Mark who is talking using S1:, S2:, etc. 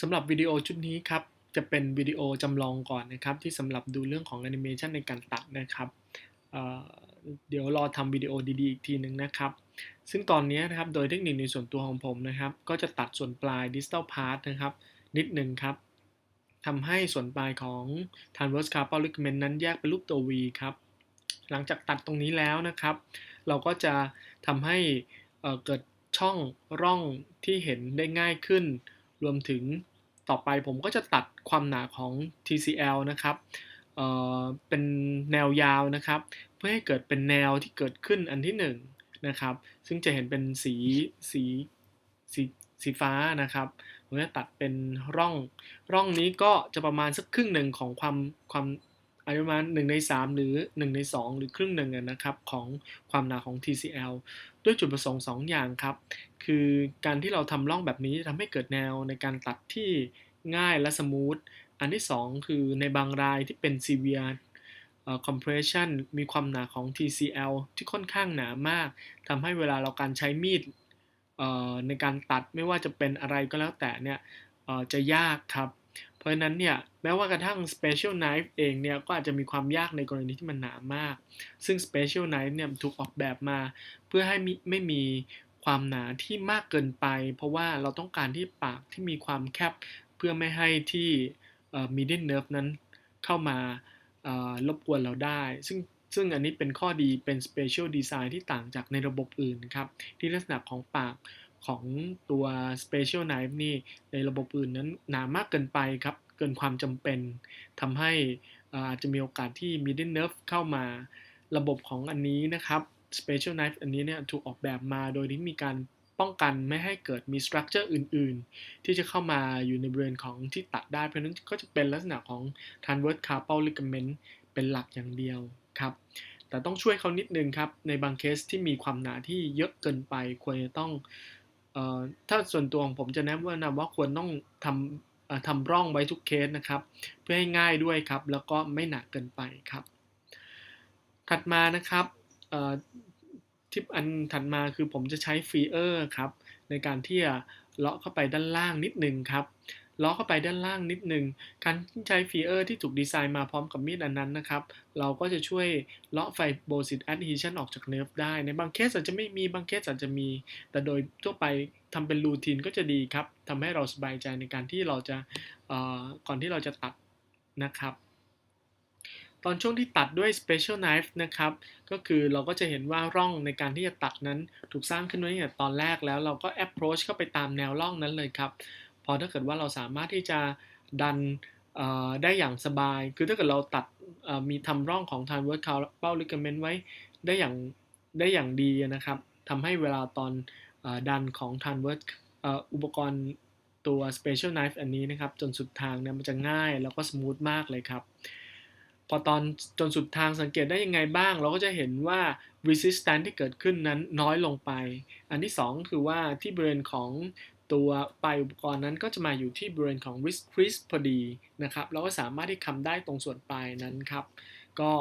S1: สำหรับวิดีโอชุดนี้ครับ จะเป็นวิดีโอจำลองก่อนนะครับ ที่สำหรับดูเรื่องของแอนิเมชันในการตัดนะครับเเดี๋ยวรอทำวิดีโอดีๆอีกทีหนึ่งนะครับ ซึ่งตอนนี้นะครับโดยเทคนิคในส่วนตัวของผมนะครับ ก็จะตัดส่วนปลาย distal part นะครับ นิดหนึ่งครับทำให้ส่วนปลายของ transverse carpal ligament นั้นแยกเป็นรูปตัว V ครับ หลังจากตัดตรงนี้แล้วนะครับ เราก็จะทำให้เเกิดช่องร่องที่เห็นได้ง่ายขึ้น รวมถึงต่อไปผมก็จะตัดความหนาของ TCL นะครับเเป็นแนวยาวนะครับ เพื่อให้เกิดเป็นแนวที่เกิดขึ้นอันที่1นงนะครับ ซึ่งจะเห็นเป็นสีสีสีสีฟ้านะครับผมจะตัดเป็นร่อง ร่องนี้ก็จะประมาณสักครึ่งหนึ่งของความความ อายุประมาณ1ใน 3 หรือ 1 ใน 2 หรือครึ่งหนึ่งนะครับของความหนาของ TCL ด้วยจุดประสงค์ 2 อย่างครับ คือการที่เราทำร่องแบบนี้ทำให้เกิดแนวในการตัดที่ง่ายและสมูท อันที่ 2 คือในบางรายที่เป็น severe เอ่อ compression มีความหนาของ TCL ที่ค่อนข้างหนามากทำให้เวลาเราการใช้มีดในการตัดไม่ว่าจะเป็นอะไรก็แล้วแต่เนี่ยจะยากครับ ราะฉะนั้นเนี่ยแม้ว่ากระทั่ง special knife เองเนี่ยก็อาจจะมีความยากในกรณีที่มันหนามาก ซึ่ง special knife เนี่ยถูกออกแบบมาเพื่อให้มิไม่มีความหนาที่มากเกินไป เพราะว่าเราต้องการที่ปากที่มีความแคบเพื่อไม่ให้ที่ median nerve นั้นเข้ามารบกวนเราได้ ซึ่งซึ่งอันนี้เป็นข้อดีเป็น special design ที่ต่างจากในระบบอื่นครับ ที่ลักษณะของปาก ของตัว special knife นี่ในระบบอื่นนั้นหนามากเกินไปครับ เกินความจำเป็นทำให้อาจจะมีโอกาสที่ median nerve เข้ามาระบบของอันนี้นะครับ special knife อันนี้เนี่ยถูกออกแบบมาโดยที่มีการป้องกันไม่ให้เกิดมี structure อื่น ๆ ที่จะเข้ามาอยู่ในบริเวณของที่ตัดได้ เพราะนั้นก็จะเป็นลักษณะของ transverse carpal ligament เป็นหลักอย่างเดียวครับ แต่ต้องช่วยเขานิดนึงครับ ในบางเคสที่มีความหนาที่เยอะเกินไปควรจะต้อง ถ้าส่วนตัวของผมจะแนะนำว่าควรต้องทำทำร่องไว้ทุกเคสนะครับ เพื่อให้ง่ายด้วยครับ แล้วก็ไม่หนักเกินไปครับ ถัดมานะครับทิปอันถัดมาคือผมจะใช้ฟีเออร์ครับ ในการที่จะเลาะเข้าไปด้านล่างนิดนึงครับ ลาะเข้าไปด้านล่างนิดนึง การใช้ฟีเออร์ที่ถูกดีไซน์มาพร้อมกับมีดอันนั้นนะครับ เราก็จะช่วยเลาะไฟโบซิตแอดฮิชันออกจากเนิร์ฟได้ ในบางเคสอาจจะไม่มีบางเคสอาจจะมี แต่โดยทั่วไปทำเป็นรูทีนก็จะดีครับทำให้เราสบายใจในการที่เราจะก่อนที่เราจะตัดนะครับ ตอนช่วงที่ตัดด้วย special knife นะครับ ก็คือเราก็จะเห็นว่าร่องในการที่จะตัดนั้นถูกสร้างขึ้นไว้ตั้งแต่ตอนแรกแล้วเราก็ approach เข้าไปตามแนวร่องนั้นเลยครับ อถ้าเกิดว่าเราสามารถที่จะดันได้อย่างสบาย คือถ้าเกิดเราตัดมีทำร่องของ transverse carpal ligament ไว้ได้อย่างได้อย่างดีนะครับทำให้เวลาตอนอดันของ transverse เอ่ออุปกรณ์ตัว special knife อันนี้นะครับ จนสุดทางเนี่ยมันจะง่ายแล้วก็สมูทมากเลยครับ พอตอนจนสุดทางสังเกตได้ยังไงบ้าง เราก็จะเห็นว่า resistance ที่เกิดขึ้นนั้นน้อยลงไป อันที่ 2 คือว่าที่บริเวณของ ตัวปลายอุปกรณ์นั้นก็จะมาอยู่ที่บริเวณของ wrist crisp พอดีนะครับ เราก็สามารถที่คำได้ตรงส่วนปลายนั้นครับ ก็